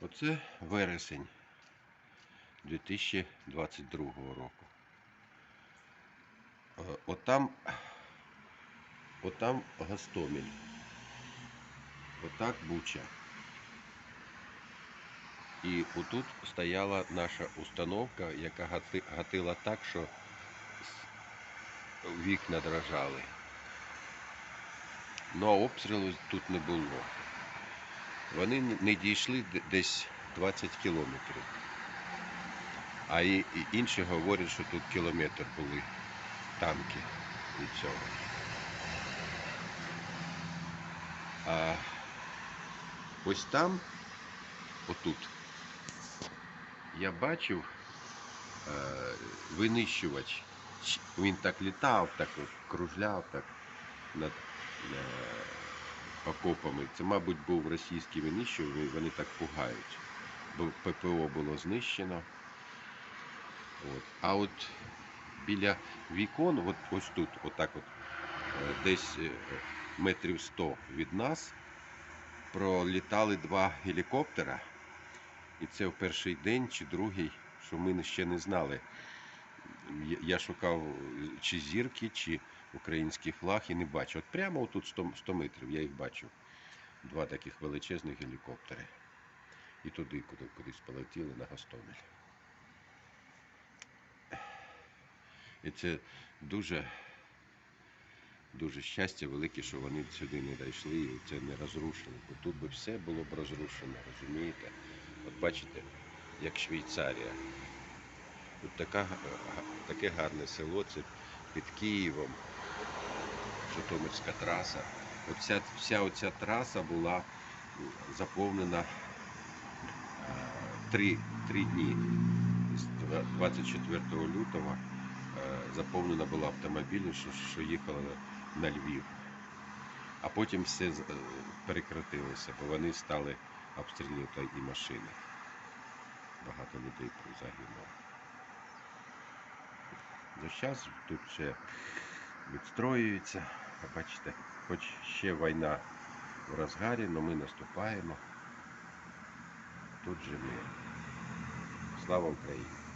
Оце вересень 2022 року. Е, Отам, отам Гостомель. Отак Буча. І отут стояла наша установка, яка гатила так, що вікна дрожали. Ну а обстрілу тут не було. Вони не- дійшли десь 20 кілометрів. А і, і інші говорять, що тут кілометр були танки від цього. А ось там, отут, я бачив е, винищувач. Він так літав, так кружляв так над е, окопами. Це, мабуть, був російський винищувач, і вони так пугають. Бо ППО було знищено. От. А от біля вікон, от ось тут, отак от, е, десь е, метрів 100 від нас, пролітали два гелікоптера. І це в перший день чи другий, що ми ще не знали. Я- шукав е, чи зірки, чи український флаг і не бачив. От прямо тут 100, 100 метрів я їх бачив. Два таких величезних гелікоптери. І туди, куди кудись полетіли на Гостомель. І це дуже, дуже щастя велике, що вони сюди не дійшли і це не розрушили. Бо тут би все було б розрушено, розумієте? От бачите, як Швейцарія. Тут така, таке гарне село, це під Києвом, Житомирська траса. Оця, вся оця траса була заповнена е, три, три дні. З 24 лютого е, заповнена була автомобілем, що, що їхали на Львів. А потім все е, перекратилося, бо вони стали обстрілювати і машини. Багато людей загинуло. За Зараз тут ще відстроюється. Бачите, хоч ще війна в розгарі, але ми наступаємо. Тут же ми. Слава Україні!